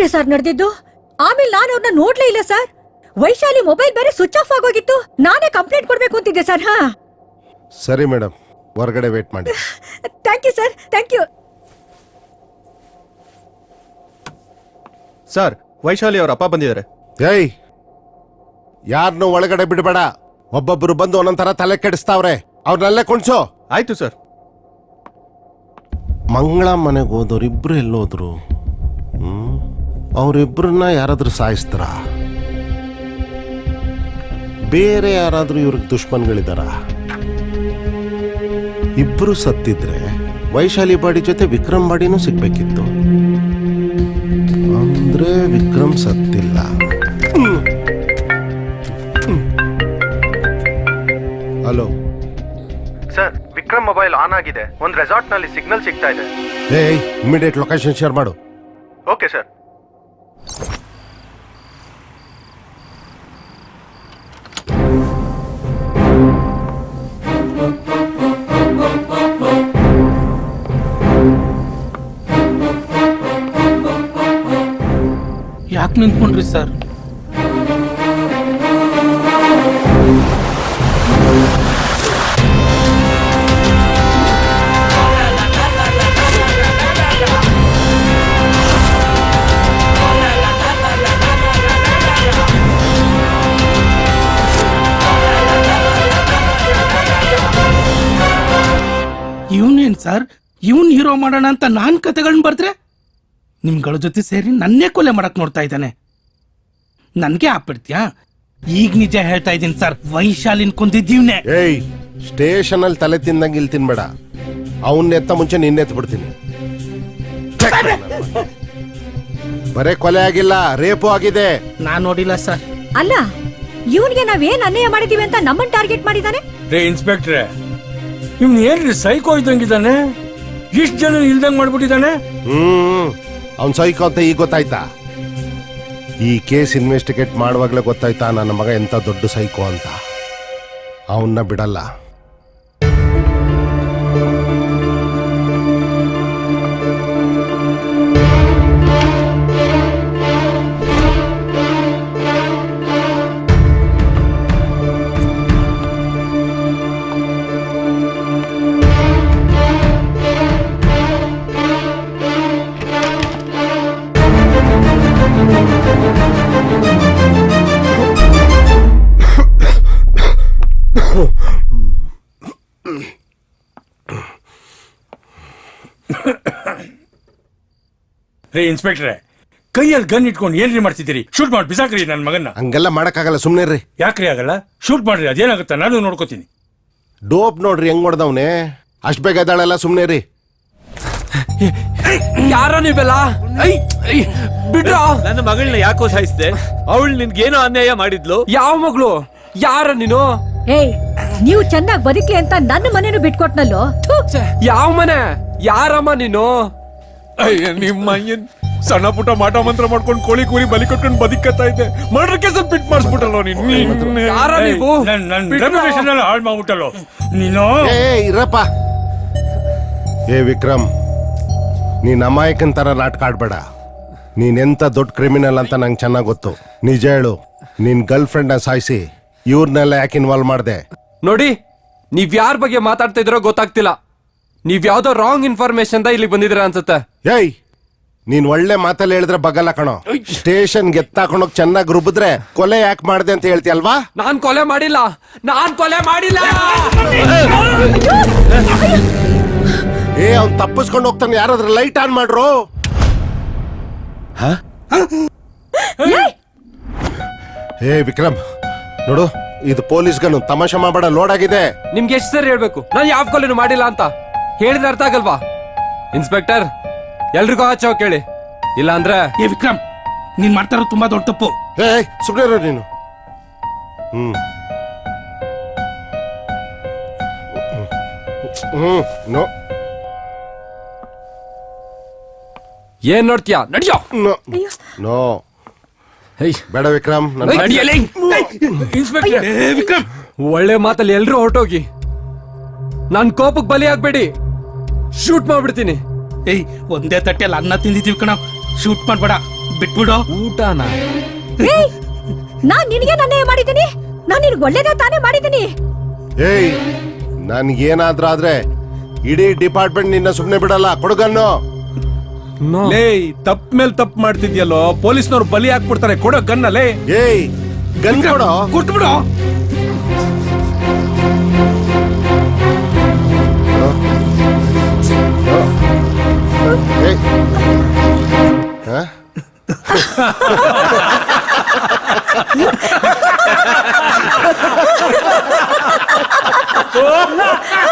ಇಷ್ಟೇ ಸರ್ ನಡೆದಿದ್ದು? ಆಮೇಲೆ ನಾನು ಅವ್ರನ್ನ ನೋಡ್ಲೇ ಇಲ್ಲ ಸರ್. ವೈಶಾಲಿ ಮೊಬೈಲ್ ಬೇರೆ ಸ್ವಿಚ್ ಆಫ್ ಆಗೋಗಿತ್ತು. ನಾನೇ ಕಂಪ್ಲೇಂಟ್ ಕೊಡ್ಬೇಕು ಅಂತಿದ್ದೆ ಸರ್ ಹಾ? ಸರಿ ಮೇಡಮ್ ಹೊರಗಡೆ ವೇಟ್ ಮಾಡಿ. Thank you sir thank you. Sir Vaishali ಅವ್ರ ಅಪ್ಪ ಬಂದಿದ್ದಾರೆ. ಏಯ್! ಯಾರನ್ನು ಒಳಗಡೆ ಬಿಡಬೇಡ. ಒಬ್ಬೊಬ್ರು ಬಂದು ಒಂದೊಂದರ ತಲೆ ಕೆಡಿಸ್ತಾವ್ರೆ. ಅವ್ರನ್ನೆಲ್ಲ ಕುಣ್ಸು. ಆಯ್ತು ಸರ್. ಮಂಗಳ ಮನೆಗೆ ಹೋದವ್ರು ಇಬ್ರು ಎಲ್ಲೋದ್ರು. ಹ್ಮ್? ಅವರಿಬ್ಬರನ್ನ ಯಾರಾದರೂ ಸಾಯಿಸ್ತಾರ? ಬೇರೆ ಯಾರಾದರೂ ಇವ್ರಿಗೆ ದುಶ್ಮನ್ಗಳಿದಾರ? ಇಬ್ಬರು ಸತ್ತಿದ್ರೆ ವೈಶಾಲಿ ಬಾಡಿ ಜೊತೆ ವಿಕ್ರಮ್ ಬಾಡಿನೂ ಸಿಗ್ಬೇಕಿತ್ತು. ಅಂದ್ರೆ Vikram ಸತ್ತಿಲ್ಲ. Hello. Sir Vikram mobile on ಆಗಿದೆ. ಒಂದು ರೆಸಾರ್ಟ್ನಲ್ಲಿ ಸಿಗ್ನಲ್ ಸಿಗ್ತಾ ಇದೆ. ಏಯ್ ಇಮಿಡಿಯೇಟ್ ಲೊಕೇಶನ್ ಶೇರ್ ಮಾಡು. Okay sir. ನಿಂತ್ಕೊಂಡ್ರಿ ಸರ್. ಇವನೇನ್ ಸರ್? ಇವನ್ ಹೀರೋ ಮಾಡೋಣ ಅಂತ ನಾನ್ ಕತೆಗಳನ್ನ ಬರ್ದ್ರೆ? ನಿಮ್ಗಳ ಜೊತೆ ಸೇರಿ ನನ್ನೇ ಕೊಲೆ ಮಾಡಕ್ ನೋಡ್ತಾ ಇದ್ದಾನೆ. ನನ್ಗೆ ಆಪಿಡ್ತೀಯಾ? ಈಗ ನಿಜ ಹೇಳ್ತಾ ಇದ್ದೀನಿ ಸರ್. ವೈಶಾಲಿನ್ ಕೊಂದಿದ್ದೀವ್ನೆ. ಏಯ್ ಸ್ಟೇಷನ್ ಅಲ್ಲಿ ತಲೆ ತಿಂದಂಗೆ ಇಲ್ಲಿ ತಿನ್ಬೇಡ. ಅವನ್ನ ಎತ್ತ ಮುಂಚೆ ನಿನ್ನೆ ಎತ್ತು ಬಿಡ್ತೀನಿ. ಬರೇ ಕೊಲೆ ಆಗಿಲ್ಲ ರೇಪು ಆಗಿದೆ. ನಾನ್ ನೋಡಿಲ್ಲ ಸರ್. ಅಲ್ಲ ಇವನ್ಗೆ ನಾವೇನ್ ಅನ್ಯಾಯ ಮಾಡಿದೀವಿ ಅಂತ ನಮ್ಮನ್ ಟಾರ್ಗೆಟ್ ಮಾಡಿದಾನೆ? ರೇ ಇನ್ಸ್ಪೆಕ್ಟರ್ ಇವ್ನ ಏನ್ರಿ ಸೈಕೋ ಇದ್ದಂಗಿದ್ದಾನೆ? ಇಷ್ಟು ಜನ ಇಲ್ದಂಗ್ ಮಾಡ್ಬಿಟ್ಟಿದ್ದಾನೆ? ಹ್ಮ್ ಅವ್ನ್ ಸೈಕೋ ಅಂತ ಈಗ ಗೊತ್ತಾಯ್ತಾ? ಈ ಕೇಸ್ ಇನ್ವೆಸ್ಟಿಗೇಟ್ ಮಾಡುವಾಗಲೇ ಗೊತ್ತಾಯ್ತಾ ನನ್ನ ಮಗ ಎಂಥ ದೊಡ್ಡ ಸೈಕೋ ಅಂತ? ಅವನ್ನ ಬಿಡಲ್ಲ. ರೇ ಇನ್ಸ್ಪೆಕ್ಟ್ರೆ ಕೈಯಲ್ಲಿ ಗನ್ ಇಟ್ಕೊಂಡು ಏನ್ರಿ ಮಾಡ್ತಿದ್ದೀರಿ? ಶೂಟ್ ಮಾಡಿ ಬಿಸಾಕ್ರಿ ನನ್ನ ಮಗನ್ನ. ಹಂಗೆಲ್ಲ ಮಾಡಕ್ಕಾಗಲ್ಲ ಸುಮ್ಮನೆ ರೀ ಯಾಕ್ರಿ ಆಗಲ್ಲ? ಶೂಟ್ ಮಾಡ್ರಿ ಅದೇನಾಗುತ್ತೆ? ನಾನು ನೋಡ್ಕೋತೀನಿ. ಡೋಪ್ ನೋಡ್ರಿ ಹೆಂಗ್ ಮಾಡ್ದವನೆ ಅಷ್ಟ್ ಬೇಗ ಅದಾಳಲ್ಲ ಸುಮ್ನೆ ರೀ ಯಾರ ನೀವೆಲ್ಲ? ಐ ಐ ಬಿಡ್ರ? ನನ್ನ ಮಗಳನ್ನ ಯಾಕೋ ಸಾಯಿಸ್ದೆ? ಅವಳು ನಿನ್ಗೇನೋ ಅನ್ಯಾಯ ಮಾಡಿದ್ಲು? ಯಾವ ಮಗಳು? ಯಾರ ನೀನು? ಏಯ್ ನೀವು ಚೆನ್ನಾಗಿ ಬದುಕಿ ಅಂತ ನನ್ನ ಮನೇನು ಬಿಟ್ಕೊಟ್ನಲ್ಲೋ? ಥು. ಯಾವ ಮನೆ? ಯಾರಮ್ಮ ನೀನು? ಅಯ್ಯ ನಿಮ್ಮ ಅಯ್ಯನ್ ಸಣ್ಣ ಪುಟ್ಟ ಮಾಟ ಮಂತ್ರ ಮಾಡ್ಕೊಂಡು ಕೋಳಿ ಕೂರಿ ಬಲಿ ಕೊಟ್ಕೊಂಡು ಬದುಕತ್ತಾ ಇದ್ದೆ. ಮರ್ಡರ್ ಕೇಸ್ ಪಿಟ್ ಮಾಡಿಸ್ಬಿಟ್ಟಲ್ಲ ನೀನು? ಯಾರ ನೀವು? ನನ್ನ ನನ್ನ ಬಿಡ್ರೋ. ರೆಪ್ಯುಟೇಷನ್ ಎಲ್ಲ ಹಾಳು ಮಾಡ್ಬಿಟ್ಟಲ್ಲ ನೀನು? ಏ ಇರಪ್ಪ. ಏ ವಿಕ್ರಮ್ ನೀನ್ ಅಮಾಯಕನ್ ತರ ನಾಟಕ ಆಡ್ಬೇಡ. ನೀನೆಂತ ಎಂತ ದೊಡ್ಡ ಕ್ರಿಮಿನಲ್ ಅಂತ ನಂಗೆ ಚೆನ್ನಾಗ್ ಗೊತ್ತು. ನಿಜ ಹೇಳು ನಿನ್ ಗರ್ಲ್ ಫ್ರೆಂಡ್ ಸಾಯಿಸಿ ಇವ್ರನ್ನೆಲ್ಲ ಯಾಕೆ ಇನ್ವಾಲ್ವ್ ಮಾಡ್ದೆ? ನೋಡಿ ನೀವ್ ಯಾರ ಬಗ್ಗೆ ಮಾತಾಡ್ತಾ ಇದ್ರೋ ಗೊತ್ತಾಗ್ತಿಲ್ಲ. ನೀವ್ ಯಾವ್ದೋ ರಾಂಗ್ ಇನ್ಫಾರ್ಮೇಶನ್ ಇಲ್ಲಿ ಬಂದಿದ್ರ ಅನ್ಸುತ್ತೆ. ಏಯ್ ನೀನ್ ಒಳ್ಳೆ ಮಾತಲ್ಲಿ ಹೇಳಿದ್ರೆ ಬಗಲ್ಲ ಕಣೋ. ಸ್ಟೇಷನ್ ಗೆತ್ತಾಕೊಂಡೋಗ್ ಚೆನ್ನಾಗಿ ರುಬ್ಬಿದ್ರೆ ಕೊಲೆ ಯಾಕೆ ಮಾಡ್ದೆ ಅಂತ ಹೇಳ್ತೀಯಲ್ವಾ ನಾನ್ ಕೊಲೆ ಮಾಡಿಲ್ಲ. ನಾನ್ ಕೊಲೆ ಮಾಡಿಲ್ಲ. ಏ ಅವ್ನ್ ತಪ್ಪಿಸ್ಕೊಂಡು ಹೋಗ್ತಾನೆ ಯಾರಾದ್ರೂ ಲೈಟ್ ಆನ್ ಮಾಡ್ರು? ಏಯ್! ಏ ವಿಕ್ರಮ್ ನೋಡು ಇದು ಪೊಲೀಸ್ ಗನು ತಮಾಷೆ ಮಾಡಬೇಡ ಲೋಡ್ ಆಗಿದೆ. ನಿಮ್ಗೆ ಎಷ್ಟು ಸರಿ ಹೇಳ್ಬೇಕು? ನಾನು ಯಾವ ಕೊಲೆನೂ ಮಾಡಿಲ್ಲ ಅಂತ. ಹೇಳಿದ್ರೆ ಅರ್ಥ ಆಗಲ್ವಾ? ಇನ್ಸ್ಪೆಕ್ಟರ್ ಎಲ್ರಿಗೂ ಆಚೆ ಕೇಳಿ ಇಲ್ಲ ಅಂದ್ರೆ ಏ ವಿಕ್ರಮ್ ನೀನ್ ಮಾಡ್ತಾ ಇರೋದು ತುಂಬಾ ದೊಡ್ಡ ತಪ್ಪು. ಹೇ ಸುಮ್ಮನೆ ಇರು ನೀನು. ಹ್ಮ್. ಹ್ಮ್ ನೋ. ಏನ್ ನೋಡ್ತೀಯಾ? ನಡಿಯೋ. ನೋ. ನೋ. ಬೇಡ ವಿಕ್ರಮ್ ನನ್ನ ನಡಿಯಲೇ ಏ ವಿಕ್ರಮ್. ಒಳ್ಳೆ ಮಾತಲ್ಲಿ ಎಲ್ರೂ ಹೊರಟೋಗಿ. ನನ್ನ ಕೋಪಕ್ಕೆ ಬಲಿ ಆಗ್ಬೇಡಿ. ಶೂಟ್ ಮಾಡ್ಬಿಡ್ತೀನಿ. ಏಯ್ ಒಂದೇ ತಟ್ಟೆಯಲ್ಲಿ ಅನ್ನ ತಿಂದಿದ್ದೀವಿ ಕಣ. ಶೂಟ್ ಮಾಡ್ಬೇಡ. ಬಿಟ್ಬಿಡು. ಊಟನ? ಏಯ್ ನಾನ್ ನಿನಗೆ ನನ್ನೇ ಮಾಡಿದ್ದೀನಿ. ನಾನ್ ನಿನ್ಗೆ ಒಳ್ಳೇದೇ ತಾನೇ ಮಾಡಿದ್ದೀನಿ. ಏಯ್ ನನ್ಗೇನಾದ್ರೂ ಆದ್ರೆ ಇಡೀ ಡಿಪಾರ್ಟ್ಮೆಂಟ್ ನಿನ್ನ ಸುಮ್ನೆ ಬಿಡಲ್ಲ. ಕೊಡಗನ್ನು ಲೇ ತಪ್ಪ ಮೇಲೆ ತಪ್ಪು ಮಾಡ್ತಿದ್ಯಲ್ಲೋ? ಪೊಲೀಸ್ನವ್ರು ಬಲಿ ಹಾಕ್ಬಿಡ್ತಾರೆ. ಕೊಡೋ ಗನ್ನ ಲೇ. ಏಯ್ ಗನ್ ಕೊಡೋ. ಕೊಟ್ಬಿಡು. ಏಯ್.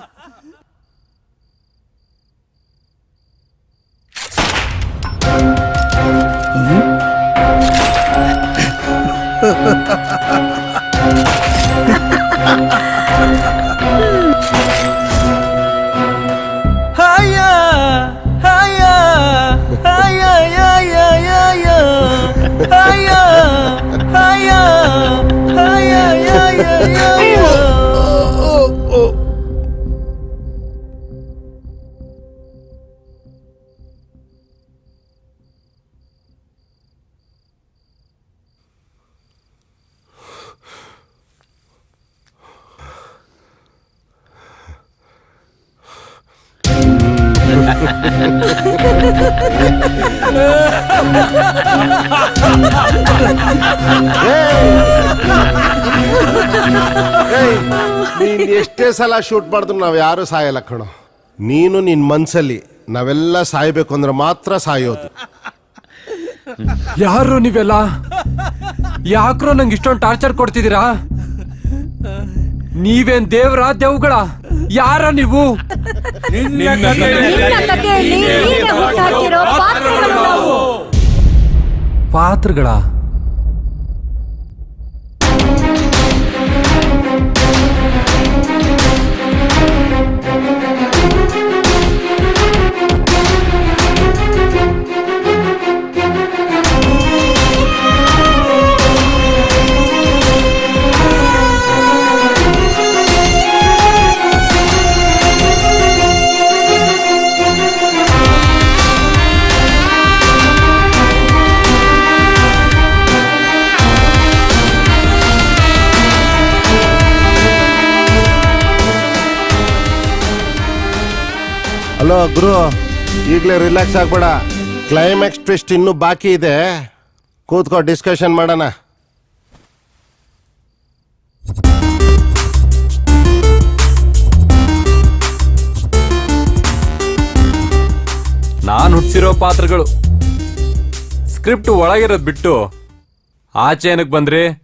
ಹ? ಏಯ್, ನೀನ್ ಎಷ್ಟೇ ಸಲ ಶೂಟ್ ಮಾಡಿದ್ರು ನಾವ್ ಯಾರು ಸಾಯಲ್ಲ ಕಣೋ. ನೀನು ನಿನ್ ಮನ್ಸಲ್ಲಿ ನಾವೆಲ್ಲ ಸಾಯ್ಬೇಕು ಅಂದ್ರೆ ಮಾತ್ರ ಸಾಯೋದು. ಯಾರು ನೀವೆಲ್ಲ? ಯಾಕ್ರೋ ನಂಗೆ ಇಷ್ಟೊಂದು ಟಾರ್ಚರ್ ಕೊಡ್ತಿದ್ದೀರಾ? ನೀವೇನ್ ದೇವ್ರ ದೇವ್ಗಳ ಯಾರ ನೀವು? ನಿನ್ನ ಕಥೆಯಲ್ಲಿ ನೀನೆ ಹುಟ್ಟಾಕಿರೋ ಪಾತ್ರಗಳು ನಾವು. ಪಾತ್ರಗಳ? ಹಲೋ ಗುರು ಈಗಲೇ ರಿಲ್ಯಾಕ್ಸ್ ಆಗ್ಬೇಡ. ಕ್ಲೈಮ್ಯಾಕ್ಸ್ ಟ್ವಿಸ್ಟ್ ಇನ್ನೂ ಬಾಕಿ ಇದೆ. ಕೂತ್ಕೋ ಡಿಸ್ಕಷನ್ ಮಾಡೋಣ. ನಾನು ಹುಟ್ಟಿಸಿರೋ ಪಾತ್ರಗಳು. ಸ್ಕ್ರಿಪ್ಟ್ ಒಳಗಿರೋದು ಬಿಟ್ಟು ಆಚೆ ಏನಕ್ಕೆ ಬಂದ್ರಿ?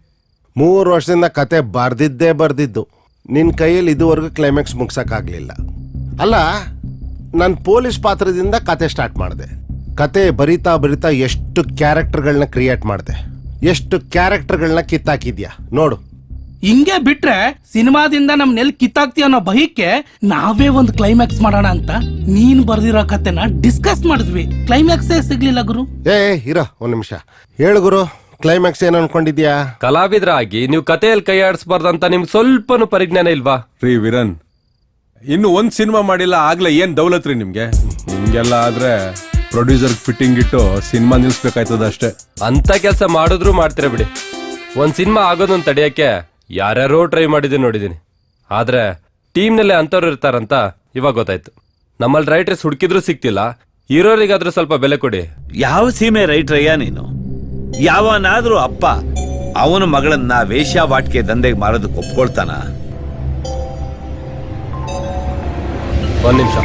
ಮೂರು ವರ್ಷದಿಂದ ಕತೆ ಬರ್ದಿದ್ದೇ ಬರ್ದಿದ್ದು. ನಿನ್ನ ಕೈಯಲ್ಲಿ ಇದುವರೆಗೂ ಕ್ಲೈಮ್ಯಾಕ್ಸ್ ಮುಗ್ಸಕ್ಕಾಗ್ಲಿಲ್ಲ. ಅಲ್ಲ ನಾನು ಪೊಲೀಸ್ ಪಾತ್ರದಿಂದ ಕತೆ ಸ್ಟಾರ್ಟ್ ಮಾಡಿದೆ. ಕತೆ ಬರಿತಾ ಬರಿತಾ ಎಷ್ಟು ಕ್ಯಾರೆಕ್ಟರ್ಗಳನ್ನ ಕ್ರಿಯೇಟ್ ಮಾಡಿದೆ. ಎಷ್ಟು ಕ್ಯಾರೆಕ್ಟರ್ಗಳನ್ನ ಕಿತ್ತಾಕಿದ್ಯಾ? ನೋಡು. ಹಿಂಗೆ ಬಿಟ್ರೆ ಸಿನಿಮಾದಿಂದ ನಮ್ ನೆಲ್ ಕಿತ್ತಾಕ್ತಿ ಅನ್ನೋ ಬಹಿಕ್ಕೆ ನಾವೇ ಒಂದು ಕ್ಲೈಮ್ಯಾಕ್ಸ್ ಮಾಡೋಣ ಅಂತ ನೀನ್ ಬರ್ದಿರೋ ಕತೆನ ಡಿಸ್ಕಸ್ ಮಾಡಿದ್ವಿ. ಕ್ಲೈಮ್ಯಾಕ್ಸ್ ಸಿಗ್ಲಿಲ್ಲ ಗುರು. ಏ ಏ, ಇರೋ ಒಂದ್ ನಿಮಿಷ. ಹೇಳು ಗುರು ಕ್ಲೈಮ್ಯಾಕ್ಸ್ ಏನ್ ಅನ್ಕೊಂಡಿದ್ಯಾ? ಕಲಾವಿದರಾಗಿ ನೀವು ಕತೆಯಲ್ಲಿ ಕೈ ಆಡಿಸ್ಬಾರ್ದಂತ ನಿಮ್ಗೆ ಸ್ವಲ್ಪನೂ ಪರಿಜ್ಞಾನ ಇಲ್ವಾ? ರೀ ವೀರನ್ ಇನ್ನು ಒಂದ್ ಸಿನಿಮಾ ಮಾಡಿಲ್ಲ ಆಗ್ಲೇ ಏನ್ ದೌಲತ್ ರೀ ನಿಮ್ಗೆ? ನಿಮ್ಗೆಲ್ಲ ಆದ್ರೆ ಪ್ರೊಡ್ಯೂಸರ್ ಫಿಟ್ಟಿಂಗ್ ಇಟ್ಟು ಸಿನಿಮಾ ನಿಲ್ಸ್ಬೇಕಾಯ್ತದ ಅಷ್ಟೇ. ಅಂತ ಕೆಲಸ ಮಾಡಿದ್ರು ಮಾಡ್ತೀರ ಬಿಡಿ. ಒಂದ್ ಸಿನಿಮಾ ಆಗೋದನ್ನ ತಡೆಯಕ್ಕೆ ಯಾರ್ಯಾರೋ ಟ್ರೈ ಮಾಡಿದ್ದೀನಿ ನೋಡಿದ್ದೀನಿ ಆದ್ರೆ ಟೀಮ್ನಲ್ಲೇ ಅಂಥವ್ರು ಇರ್ತಾರಂತ ಇವಾಗ ಗೊತ್ತಾಯ್ತು. ನಮ್ಮಲ್ಲಿ ರೈಟರ್ಸ್ ಹುಡುಕಿದ್ರು ಸಿಕ್ತಿಲ್ಲ ಹೀರೋರಿಗಾದ್ರೂ ಸ್ವಲ್ಪ ಬೆಲೆ ಕೊಡಿ. ಯಾವ ಸೀಮೆ ರೈಟ್ರಯ್ಯ ನೀನು? ಯಾವನಾದ್ರೂ ಅಪ್ಪ ಅವನ ಮಗಳನ್ನ ವೇಶ್ಯಾವಾಟಿಕೆ ದಂಧೆಗೆ ಮಾರೋದಕ್ಕೆ ಒಪ್ಕೊಳ್ತಾನ? ಒಂದ್ ನಿಮಿಷ.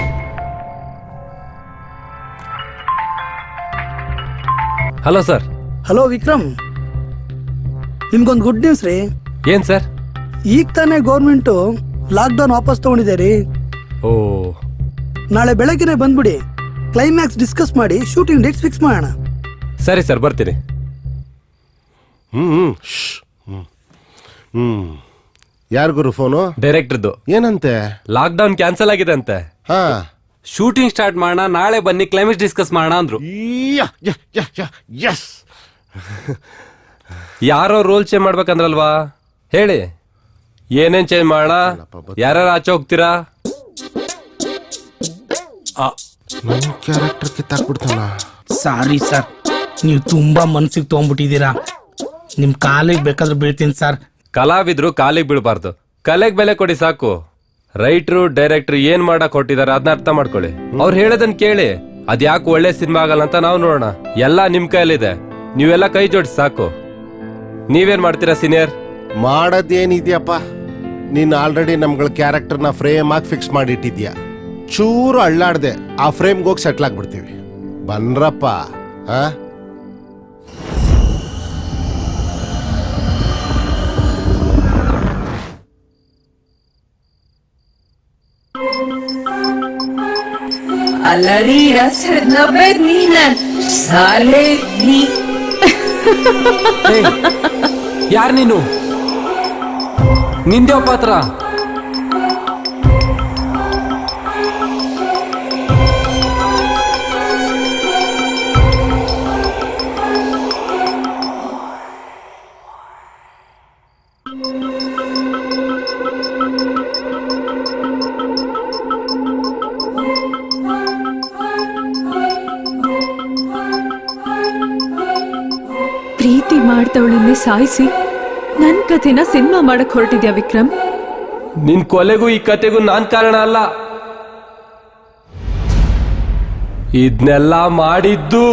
Hello sir. ಹಲೋ ವಿಕ್ರಮ್ ನಿಮ್ಗೊಂದು ಗುಡ್ ನ್ಯೂಸ್ ರೀ. ಏನ್ ಸರ್? ಈಗ ತಾನೇ ಗೌರ್ಮೆಂಟು ಲಾಕ್ಡೌನ್ ವಾಪಸ್ ತಗೊಂಡಿದೆ ರೀ. ಓ. ನಾಳೆ ಬೆಳಗ್ಗೆನೆ ಬಂದ್ಬಿಡಿ ಕ್ಲೈಮ್ಯಾಕ್ಸ್ ಡಿಸ್ಕಸ್ ಮಾಡಿ ಶೂಟಿಂಗ್ ಡೇಟ್ಸ್ ಫಿಕ್ಸ್ ಮಾಡೋಣ. ಸರಿ ಸರ್ ಬರ್ತೀನಿ. ಹ್ಮ್ ಹ್ಮ್. ಶ್ಶ್. ಹ್ಮ್ ಹ್ಮ್ ಯಾರು ಗುರು ಫೋನು? ಡೈರೆಕ್ಟರ್ದು. ಏನಂತೆ? ಲಾಕ್ಡೌನ್ ಕ್ಯಾನ್ಸಲ್ ಆಗಿದೆ ಅಂತೆ. ಹಾ. ಶೂಟಿಂಗ್ ಸ್ಟಾರ್ಟ್ ಮಾಡೋಣ ನಾಳೆ ಬನ್ನಿ ಕ್ಲೈಮೇಟ್ ಡಿಸ್ಕಸ್ ಮಾಡೋಣ ಅಂದ್ರು. ಎಸ್ ಯಾರೋ ರೋಲ್ ಚೇಂಜ್ ಮಾಡ್ಬೇಕಂದ್ರಲ್ವಾ? ಹೇಳಿ. ಏನೇನ್ ಚೇಂಜ್ ಮಾಡೋಣ ಯಾರ್ಯಾರು ಆಚೆ ಹೋಗ್ತೀರಾ? ನನ್ನ ಕ್ಯಾರೆಕ್ಟರ್ ಕಿತ್ತಾಕ್ಬಿಡ್ತಾನ. ಸಾರಿ ಸರ್ ನೀವು ತುಂಬಾ ಮನ್ಸಿಗೆ ತೊಗೊಂಡ್ಬಿಟ್ಟಿದ್ದೀರಾ ನಿಮ್ ಕಾಲಿಗೆ ಬೇಕಾದ್ರೆ ಬೀಳ್ತೀನಿ ಸರ್. ಕಲಾವಿದ್ರು ಕಾಲಿಗೆ ಬೀಳಬಾರ್ದು. ಕಲೆಗೆ ಬೆಲೆ ಕೊಡಿ ಸಾಕು. ರೈಟ್ರು, ಡೈರೆಕ್ಟರ್ ಏನ್ ಮಾಡಕ್ ಹೊಟ್ಟಿದಾರೆ ಅದನ್ನ ಅರ್ಥ ಮಾಡ್ಕೊಳ್ಳಿ. ಅವ್ರು ಹೇಳೋದನ್ನ ಕೇಳಿ. ಅದ್ಯಾಕೆ ಒಳ್ಳೆ ಸಿನಿಮಾ ಆಗಲ್ಲ ಅಂತ ನಾವು ನೋಡೋಣ. ಎಲ್ಲ ನಿಮ್ ಕೈಯಲ್ಲಿದೆ. ನೀವೆಲ್ಲ ಕೈ ಜೋಡಿಸಿ ಸಾಕು. ನೀವೇನ್ ಮಾಡ್ತೀರಾ, ಸೀನಿಯರ್? ಮಾಡೋದೇನಿದ್ಯಪ್ಪ. ನೀನ್ ಆಲ್ರೆಡಿ ನಮ್ಗಳ ಕ್ಯಾರೆಕ್ಟರ್ನ ಫ್ರೇಮ್ ಆಗಿ ಫಿಕ್ಸ್ ಮಾಡಿಟ್ಟಿದ್ಯಾ. ಚೂರು ಅಳ್ಳಾಡ್ದೆ. ಆ ಫ್ರೇಮ್ಗೆ ಹೋಗಿ ಸೆಟ್ಲ್ ಆಗ್ಬಿಡ್ತೀವಿ. ಬನ್ರಪ್ಪ ಆ ಅಲ್ಲರಿ ನೀನನ್ ಸಾಲೆ ನೀ. ಯಾರ್ ನೀನು? ನಿಂದ್ಯಾವ ಪಾತ್ರ ಸಾಯಿಸಿ, ನನ್ ಕಥೆನ ಸಿನಿಮಾ ಮಾಡಕ್ ಹೊರಟಿದ್ಯಾ ವಿಕ್ರಮ್? ನಿನ್ ಕೊಲೆಗೂ ಈ ಕತೆಗೂ ನಾನ್ ಕಾರಣ ಅಲ್ಲ. ಇದನ್ನೆಲ್ಲ ಮಾಡಿದ್ದು